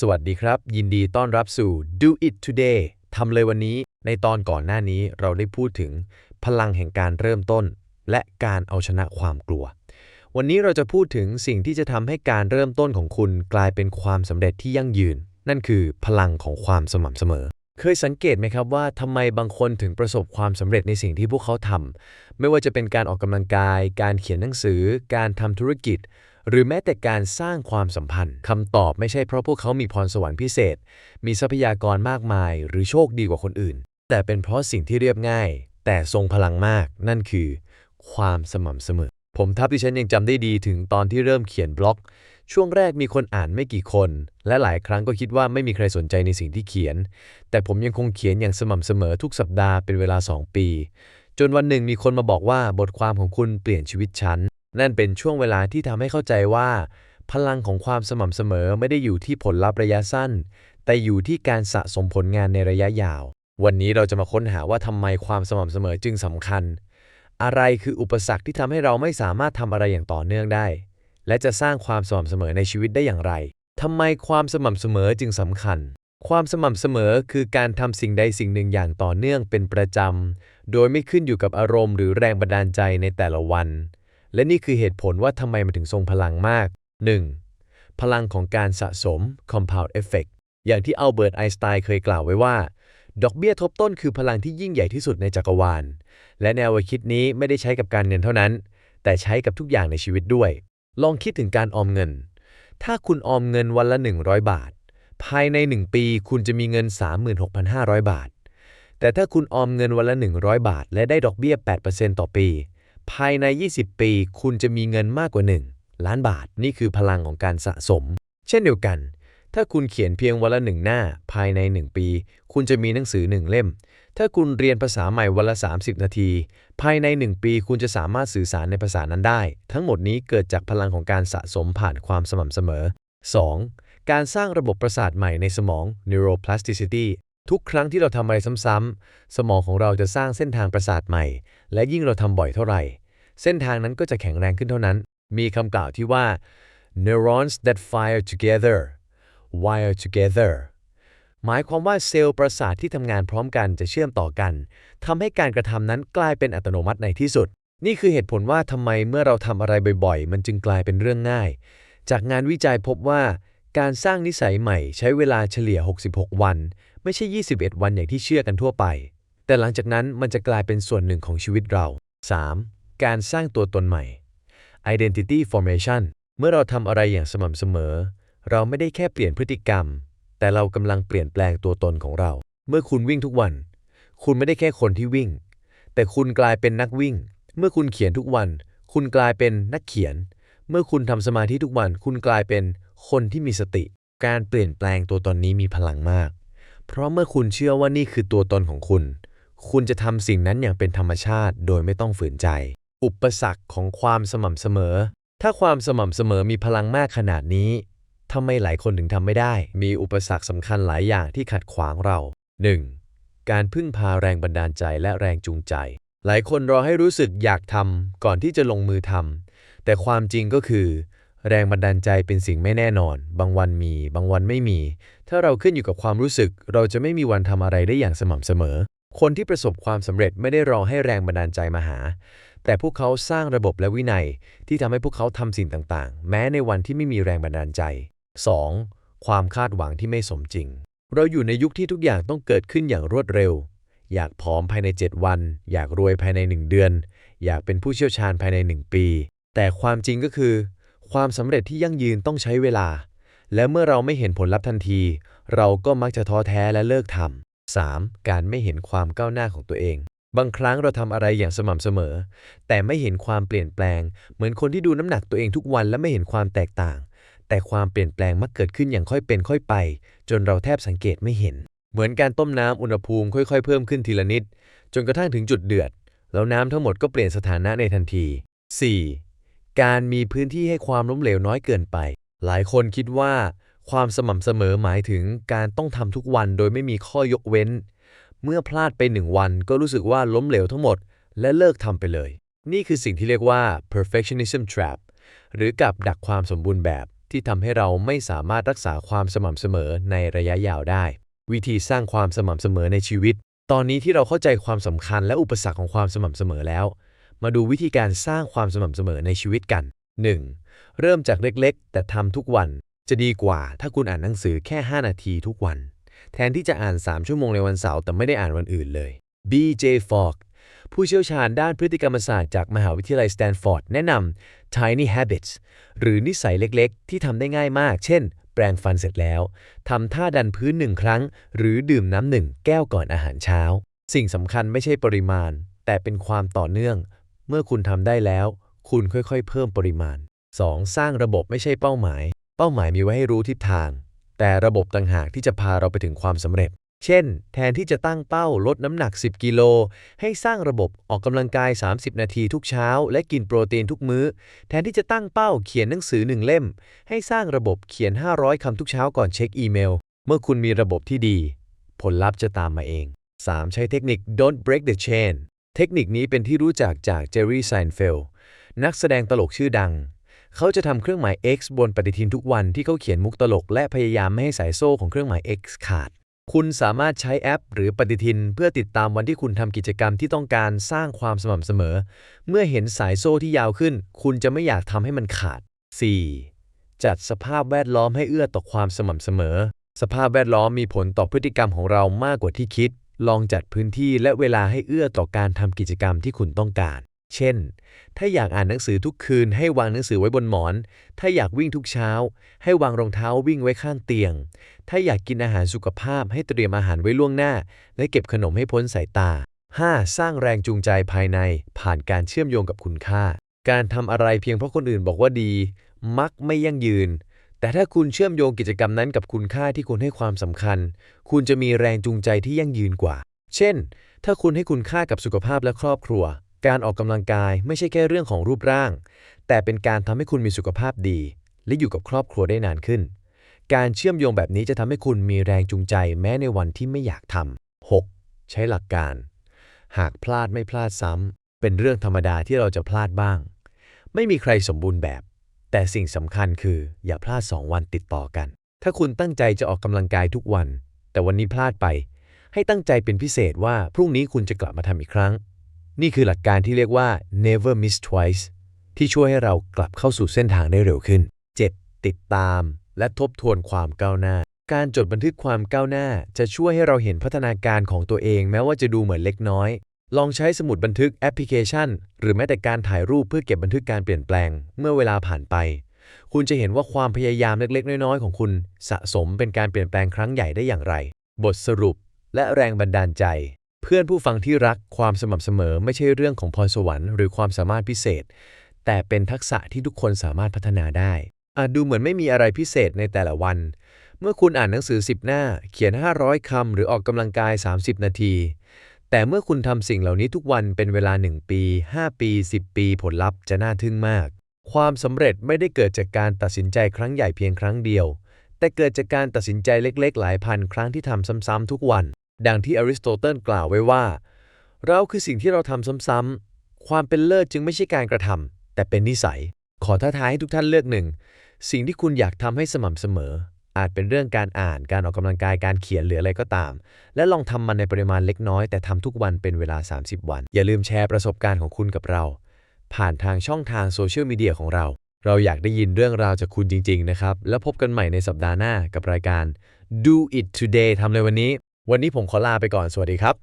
สวัสดีครับ ยินดีต้อนรับสู่ Do It Today ทำเลยวันนี้ ในตอนก่อนหน้านี้เราได้พูดถึงพลังแห่งการเริ่มต้น และการเอาชนะความกลัว วันนี้เราจะพูดถึงสิ่งที่จะทำให้การเริ่มต้นของคุณกลายเป็นความสำเร็จที่ยั่งยืน นั่นคือพลังของความสม่ำเสมอ เคยสังเกตไหมครับว่าทำไมบางคนถึงประสบความสำเร็จในสิ่งที่พวกเขาทำไม่ว่าจะเป็นการออกกำลังกาย การเขียนหนังสือ การทำธุรกิจ หรือแม้แต่การสร้างความสัมพันธ์คำตอบไม่ใช่เพราะพวกเขามีพรสวรรค์พิเศษ มีทรัพยากรมากมาย หรือโชคดีกว่าคนอื่น แต่เป็นเพราะสิ่งที่เรียบง่าย แต่ทรงพลังมาก นั่นคือ ความสม่ำเสมอ ผมทับที่ฉันยังจำได้ดีถึงตอนที่เริ่มเขียนบล็อก ช่วงแรกมีคนอ่านไม่กี่คน และหลายครั้งก็คิดว่าไม่มีใครสนใจในสิ่งที่เขียน แต่ผมยังคงเขียนอย่างสม่ำเสมอทุกสัปดาห์เป็นเวลา 2 ปีจนวันหนึ่งมีคนมาบอกว่าบทความของคุณเปลี่ยนชีวิตฉัน นั่นเป็นช่วงเวลาที่ทำให้เข้าใจว่า พลังของความสม่ำเสมอไม่ได้อยู่ที่ผลลัพธ์ระยะสั้น แต่อยู่ที่การสะสมผลงานในระยะยาว วันนี้เราจะมาค้นหาว่าทำไมความสม่ำเสมอจึงสำคัญ อะไรคืออุปสรรคที่ทำให้เราไม่สามารถทำอะไรอย่างต่อเนื่องได้ และจะสร้างความสม่ำเสมอในชีวิตได้อย่างไรทำไมความสม่ำเสมอจึงสำคัญ ความสม่ำเสมอคือการทำสิ่งใดสิ่งหนึ่งอย่างต่อเนื่องเป็นประจำ โดยไม่ขึ้นอยู่กับอารมณ์หรือแรงบันดาลใจในแต่ละวัน และนี่คือเหตุผลว่าทำไมมันถึงทรงพลังมาก 1. พลังของการสะสม compound effect อย่างที่อัลเบิร์ตไอน์สไตน์เคยกล่าวไว้ว่า ดอกเบี้ยทบต้นคือพลังที่ยิ่งใหญ่ที่สุดในจักรวาล และแนวคิดนี้ไม่ได้ใช้กับการเงินเท่านั้น แต่ใช้กับทุกอย่างในชีวิตด้วย ลองคิดถึงการออมเงิน ถ้าคุณออมเงินวันละ 100 บาท ภายใน 1 ปีคุณจะมีเงิน 36,500 บาท แต่ถ้าคุณออมเงินวันละ 100 บาท และได้ดอกเบี้ย 8%ต่อปี ภายใน 20 ปี คุณจะมีเงินมากกว่า 1 ล้านบาท นี่คือพลังของการสะสม เช่นเดียวกัน ถ้าคุณเขียนเพียงวันละหนึ่งหน้า ภายใน 1 ปี คุณจะมีหนังสือ 1 เล่ม ถ้าคุณเรียนภาษาใหม่วันละ 30 นาที ภายใน 1 ปี คุณจะสามารถสื่อสารในภาษานั้นได้ ทั้งหมดนี้เกิดจากพลังของการสะสมผ่านความสม่ำเสมอ 2. การสร้างระบบประสาทใหม่ในสมอง neuroplasticity ทุกครั้งที่เราทำอะไรซ้ำๆ สมองของเราจะสร้างเส้นทางประสาทใหม่ และยิ่งเราทำบ่อยเท่าไหร่ เส้นทางนั้นก็จะแข็งแรงขึ้นเท่านั้น มีคำกล่าวที่ว่า neurons that fire together wire together หมายความว่าเซลล์ประสาทที่ทำงานพร้อมกันจะเชื่อมต่อกันทำให้การกระทำนั้นกลายเป็นอัตโนมัติในที่สุด นี่คือเหตุผลว่าทำไมเมื่อเราทำอะไรบ่อยๆ มันจึงกลายเป็นเรื่องง่าย จากงานวิจัยพบว่า การสร้างนิสัยใหม่ใช้เวลาเฉลี่ย 66 วัน ไม่ใช่ 21 วันอย่างที่เชื่อกันทั่วไป แต่หลังจากนั้นมันจะกลายเป็นส่วนหนึ่งของชีวิตเรา 3. การสร้างตัวตนใหม่ identity formation เมื่อเราทำอะไรอย่างสม่ำเสมอ เราไม่ได้แค่เปลี่ยนพฤติกรรม แต่เรากำลังเปลี่ยนแปลงตัวตนของเรา เมื่อคุณวิ่งทุกวัน คุณไม่ได้แค่คนที่วิ่ง แต่คุณกลายเป็นนักวิ่ง เมื่อคุณเขียนทุกวัน คุณกลายเป็นนักเขียน เมื่อคุณทำสมาธิทุกวัน คุณกลายเป็นคนที่มีสติ การเปลี่ยนแปลงตัวตนนี้มีพลังมาก เพราะเมื่อคุณเชื่อว่านี่คือตัวตนของคุณ คุณจะทำสิ่งนั้นอย่างเป็นธรรมชาติ โดยไม่ต้องฝืนใจ อุปสรรคของความสม่ำเสมอ ถ้าความสม่ำเสมอมีพลังมากขนาดนี้ทำไมหลายคนถึงทำไม่ได้ มีอุปสรรคสำคัญหลายอย่างที่ขัดขวางเรา 1. การพึ่งพาแรงบันดาลใจและแรงจูงใจ หลายคนรอให้รู้สึกอยากทำก่อนที่จะลงมือทำแต่ความจริงก็คือ แรงบันดาลใจเป็นสิ่งไม่แน่นอน บางวันมี บางวันไม่มี ถ้าเราขึ้นอยู่กับความรู้สึก เราจะไม่มีวันทำอะไรได้อย่างสม่ำเสมอ คนที่ประสบความสำเร็จไม่ได้รอให้แรงบันดาลใจมาหา แต่พวกเขาสร้างระบบและวินัย ที่ทำให้พวกเขาทำสิ่งต่างๆ แม้ในวันที่ไม่มีแรงบันดาลใจ 2. ความคาดหวังที่ไม่สมจริง เราอยู่ในยุคที่ทุกอย่างต้องเกิดขึ้นอย่างรวดเร็ว อยากผอมภายใน 7 วัน อยากรวยภายใน 1 เดือน อยากเป็นผู้เชี่ยวชาญภายใน 1 ปี แต่ความจริงก็คือ ความสำเร็จที่ยั่งยืนต้องใช้เวลา และเมื่อเราไม่เห็นผลลัพธ์ทันที เราก็มักจะท้อแท้และเลิกทำ 3. การไม่เห็นความก้าวหน้าของตัวเอง บางครั้งเราทำอะไรอย่างสม่ำเสมอ แต่ไม่เห็นความเปลี่ยนแปลง เหมือนคนที่ดูน้ำหนักตัวเองทุกวันและไม่เห็นความแตกต่าง แต่ความเปลี่ยนแปลงมักเกิดขึ้นอย่างค่อยเป็นค่อยไป จนเราแทบสังเกตไม่เห็น เหมือนการต้มน้ำอุณหภูมิค่อย ๆ เพิ่มขึ้นทีละนิด จนกระทั่งถึงจุดเดือด แล้วน้ำทั้งหมดก็เปลี่ยนสถานะในทันที 4. การมีพื้นที่ให้ความล้มเหลวน้อยเกินไป หลายคนคิดว่า ความสม่ำเสมอหมายถึงการต้องทำทุกวันโดยไม่มีข้อยกเว้น เมื่อพลาดไปหนึ่งวันก็รู้สึกว่าล้มเหลวทั้งหมด และเลิกทำไปเลย นี่คือสิ่งที่เรียกว่า perfectionism trap หรือกับดักความสมบูรณ์แบบที่ทำให้เราไม่สามารถรักษาความสม่ำเสมอในระยะยาวได้ วิธีสร้างความสม่ำเสมอในชีวิต ตอนนี้ที่เราเข้าใจความสำคัญและอุปสรรคของความสม่ำเสมอแล้ว มาดูวิธีการสร้างความสม่ำเสมอในชีวิตกัน 1. เริ่มจากเล็กๆ แต่ทำทุกวัน จะดีกว่าถ้าคุณอ่านหนังสือแค่ 5 นาทีทุกวัน แทนที่จะอ่าน 3 ชั่วโมงในวันเสาร์แต่ไม่ได้อ่านวันอื่นเลย B.J. Fogg ผู้เชี่ยวชาญด้านพฤติกรรมศาสตร์จากมหาวิทยาลัยสแตนฟอร์ดแนะนำ Tiny Habits หรือนิสัยเล็กๆ ที่ทำได้ง่ายมาก เช่น แปรงฟันเสร็จแล้วทำท่าดันพื้นหนึ่งครั้ง หรือดื่มน้ำหนึ่งแก้วก่อนอาหารเช้า สิ่งสำคัญไม่ใช่ปริมาณ แต่เป็นความต่อเนื่อง เมื่อคุณทำได้แล้ว คุณค่อยๆ เพิ่มปริมาณ 2. สร้างระบบไม่ใช่เป้าหมาย เป้าหมายมีไว้ให้รู้ทิศทาง แต่ระบบต่างหากที่จะพาเราไปถึงความสำเร็จ เช่น แทนที่จะตั้งเป้าลดน้ำหนัก 10 กิโล ให้สร้างระบบออกกำลังกาย 30 นาทีทุกเช้า และกินโปรตีนทุกมื้อ แทนที่จะตั้งเป้าเขียนหนังสือหนึ่งเล่ม ให้สร้างระบบเขียน 500 คำทุกเช้าก่อนเช็คอีเมล เมื่อคุณมีระบบที่ดี ผลลัพธ์จะตามมาเอง 3. ใช้เทคนิค don't break the chain เทคนิคนี้เป็นที่รู้จักจากเจอร์รี่ไซน์เฟลนักแสดงตลกชื่อดัง เขาจะทำเครื่องหมาย X บนปฏิทินทุกวันที่เขาเขียนมุกตลก และพยายามไม่ให้สายโซ่ของเครื่องหมาย X ขาด คุณสามารถใช้แอป หรือปฏิทิน เพื่อติดตามวันที่คุณทำกิจกรรมที่ต้องการสร้างความสม่ำเสมอ เมื่อเห็นสายโซ่ที่ยาวขึ้น คุณจะไม่อยากทำให้มันขาด 4. จัดสภาพแวดล้อมให้เอื้อต่อความสม่ำเสมอ สภาพแวดล้อมมีผลต่อพฤติกรรมของเรามากกว่าที่คิด ลองจัดพื้นที่และเวลาให้เอื้อต่อการทำกิจกรรมที่คุณต้องการ เช่น ถ้าอยากอ่านหนังสือทุกคืนให้วางหนังสือไว้บนหมอน ถ้าอยากวิ่งทุกเช้า ให้วางรองเท้าวิ่งไว้ข้างเตียง ถ้าอยากกินอาหารสุขภาพให้เตรียมอาหารไว้ล่วงหน้า และเก็บขนมให้พ้นสายตา 5. สร้างแรงจูงใจภายใน ผ่านการเชื่อมโยงกับคุณค่า การทำอะไรเพียงเพราะคนอื่นบอกว่าดี มักไม่ยั่งยืน แต่ถ้าคุณเชื่อมโยงกิจกรรมนั้นกับคุณค่าที่คุณให้ความสำคัญ คุณจะมีแรงจูงใจที่ยั่งยืนกว่า เช่น ถ้าคุณให้คุณค่ากับสุขภาพและครอบครัว การออกกำลังกายไม่ใช่แค่เรื่องของรูปร่าง แต่เป็นการทำให้คุณมีสุขภาพดี และอยู่กับครอบครัวได้นานขึ้น การเชื่อมโยงแบบนี้จะทำให้คุณมีแรงจูงใจแม้ในวันที่ไม่อยากทำ 6. ใช้หลักการ หากพลาดไม่พลาดซ้ำเป็นเรื่องธรรมดาที่เราจะพลาดบ้าง ไม่มีใครสมบูรณ์แบบ แต่สิ่งสำคัญคืออย่าพลาด 2 วันติดต่อกัน ถ้าคุณตั้งใจจะออกกำลังกายทุกวัน แต่วันนี้พลาดไป ให้ตั้งใจเป็นพิเศษว่าพรุ่งนี้คุณจะกลับมาทำอีกครั้ง นี่คือหลักการที่เรียกว่า never miss twice ที่ช่วยให้เรากลับเข้าสู่เส้นทางได้เร็วขึ้น 7. ติดตาม และทบทวนความก้าวหน้า การจดบันทึกความก้าวหน้า จะช่วยให้เราเห็นพัฒนาการของตัวเอง แม้ว่าจะดูเหมือนเล็กน้อย ลองใช้สมุดบันทึกแอปพลิเคชัน หรือแม้แต่การถ่ายรูปเพื่อเก็บบันทึกการเปลี่ยนแปลง เมื่อเวลาผ่านไป คุณจะเห็นว่าความพยายามเล็ก ๆ น้อยๆ ของคุณ สะสมเป็นการเปลี่ยนแปลงครั้งใหญ่ได้อย่างไร บทสรุป และแรงบันดาลใจ เพื่อนผู้ฟังที่รักความสม่ำเสมอไม่ใช่เรื่องของพรสวรรค์หรือความสามารถพิเศษ แต่เป็นทักษะที่ทุกคนสามารถพัฒนาได้อาจดูเหมือนไม่มีอะไรพิเศษในแต่ละวัน เมื่อคุณอ่านหนังสือ 10 หน้า เขียน 500 คำหรือออกกำลังกาย 30 นาที แต่เมื่อคุณทำสิ่งเหล่านี้ทุกวันเป็นเวลา 1 ปี 5 ปี 10 ปีผลลัพธ์จะน่าทึ่งมาก ความสำเร็จไม่ได้เกิดจากการตัดสินใจครั้งใหญ่เพียงครั้งเดียว แต่เกิดจากการตัดสินใจเล็กๆ หลายพันครั้งที่ทำซ้ำๆทุกวัน ดังที่อริสโตเติลกล่าวไว้ว่า เราคือสิ่งที่เราทำซ้ำๆความเป็นเลิศจึงไม่ใช่การกระทำแต่เป็นนิสัย ขอท้าทายให้ทุกท่านเลือกหนึ่งสิ่งที่คุณอยากทำให้สม่ำเสมอ อาจเป็นเรื่องการอ่าน การออกกำลังกาย การเขียนหรืออะไรก็ตาม และลองทำมันในปริมาณเล็กน้อย แต่ทำทุกวันเป็นเวลา 30 วัน อย่าลืมแชร์ประสบการณ์ของคุณกับเรา ผ่านทางช่องทางโซเชียลมีเดียของเรา เราอยากได้ยินเรื่องราวจากคุณจริง ๆ นะครับ แล้วพบกันใหม่ในสัปดาห์หน้ากับรายการ Do It Today ทำเลยวันนี้ วันนี้ผมขอลาไปก่อน สวัสดีครับ